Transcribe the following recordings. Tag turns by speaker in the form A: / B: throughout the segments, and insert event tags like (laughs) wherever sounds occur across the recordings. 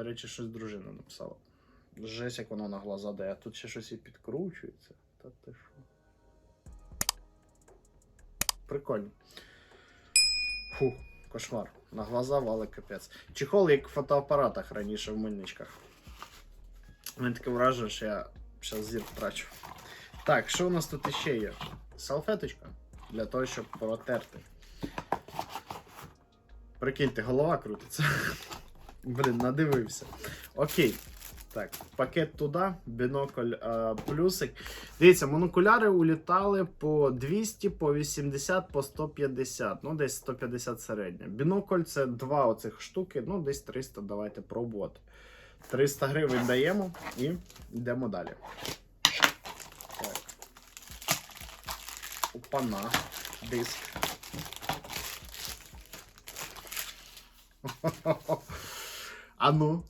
A: До речі, щось дружина написала. Жесть, як воно на глаза дає. Тут ще щось і підкручується. Та ти що? Прикольно. Фу, кошмар. На глаза вали капець. Чехол, як в фотоапаратах раніше в мильничках. У мене таке враження, що я зараз зір втрачу. Так, що у нас тут іще є? Салфеточка для того, щоб протерти. Прикиньте, голова крутиться. Блін, надивився. Окей. Так, пакет туди, бінокль е, плюсик. Дивіться, монокуляри улітали по 200, по 80, по 150. Ну, десь 150 середня. Бінокль це два оцих штуки, ну, десь 300, давайте пробувати. 300 гривень даємо і йдемо далі. Так. Опана. Диск. (laughs) А ну,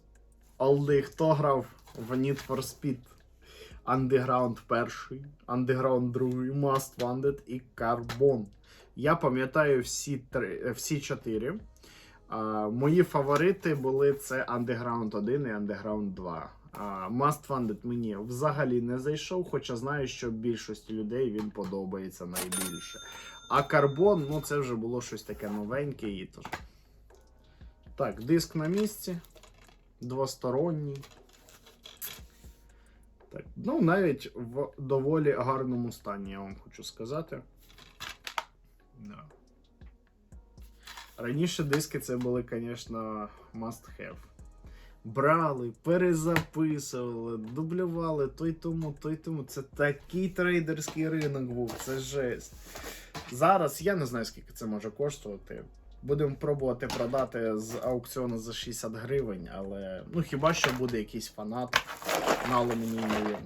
A: Олди, хто грав в Need for Speed? Underground перший, Underground другий, Most Wanted і Carbon. Я пам'ятаю всі три, всі чотири. А, мої фаворити були це Underground 1 і Underground 2. А, Most Wanted мені взагалі не зайшов, хоча знаю, що більшості людей він подобається найбільше. А Carbon, ну це вже було щось таке новеньке і тож. Так, диск на місці. Двосторонній. Так, ну, навіть в доволі гарному стані, я вам хочу сказати. Да. Раніше диски це були, звісно, must have. Брали, перезаписували, дублювали той тому, той тому. Це такий трейдерський ринок був, це жесть. Зараз я не знаю, скільки це може коштувати. Будемо пробувати продати з аукціону за 60 гривень, але ну хіба що буде якийсь фанат на алюмінійній.